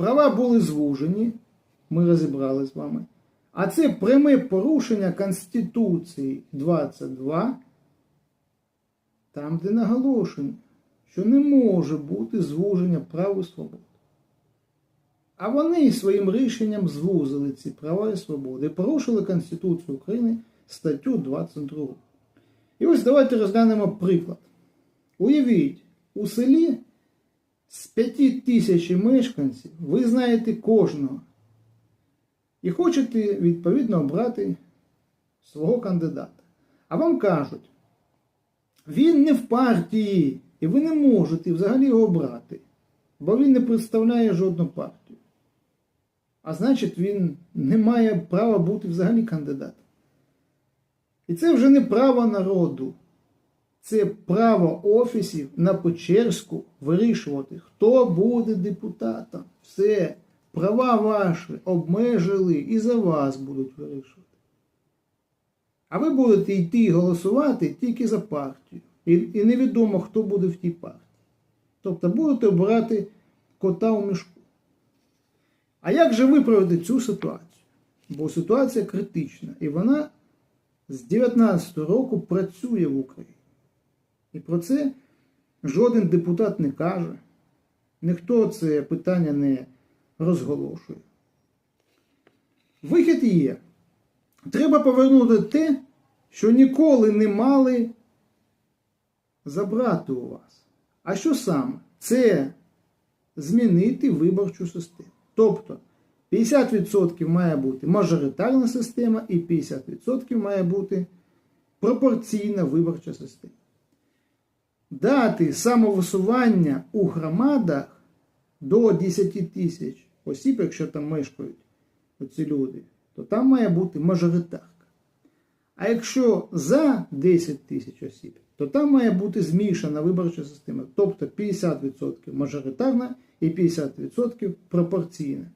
права були звужені, ми розібрали з вами. А це пряме порушення Конституції 22, там, де наголошено, що не може бути звуження прав і свобод. А вони своїм рішенням звузили ці права і свободи і порушили Конституцію України статтю 22. І ось давайте розглянемо приклад. Уявіть, у селі з 5 тисяч мешканців ви знаєте кожного. І хочете відповідно обрати свого кандидата. А вам кажуть, він не в партії, і ви не можете взагалі його обрати, бо він не представляє жодну партію. А значить, він не має права бути взагалі кандидатом. І це вже не право народу, це право офісів на Печерську вирішувати, хто буде депутатом. Все, права ваші обмежили і за вас будуть вирішувати. А ви будете йти голосувати тільки за партію. І, і невідомо, хто буде в тій партії. Тобто будете обирати кота у мішку. А як же виправити цю ситуацію? Бо ситуація критична, і вона з 19 року працює в Україні. І про це жоден депутат не каже, ніхто це питання не розголошує. Вихід є. Треба повернути те, що ніколи не мали забрати у вас. А що саме? Це змінити виборчу систему. Тобто 50% має бути мажоритарна система і 50% має бути пропорційна виборча система. Дати самовисування у громадах до 10 тисяч осіб, якщо там мешкають оці люди, то там має бути мажоритарка. А якщо за 10 тисяч осіб, то там має бути змішана виборча система. Тобто 50% мажоритарна і 50% пропорційна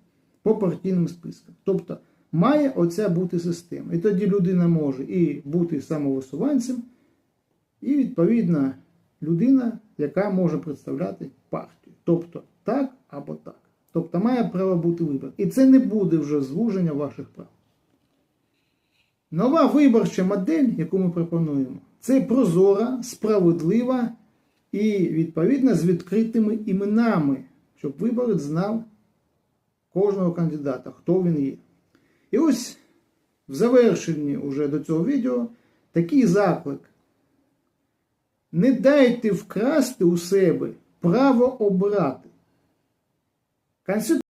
по партійним спискам. Тобто має оця бути система. І тоді людина може і бути самовисуванцем, і відповідно людина, яка може представляти партію. Тобто так або так. Тобто має право бути вибір. І це не буде вже звуження ваших прав. Нова виборча модель, яку ми пропонуємо, це прозора, справедлива і, відповідно, з відкритими іменами, щоб виборець знав кожного кандидата, хто він є. І ось в завершенні уже до цього відео такий заклик. Не дайте вкрасти у себе право обрати. Конституція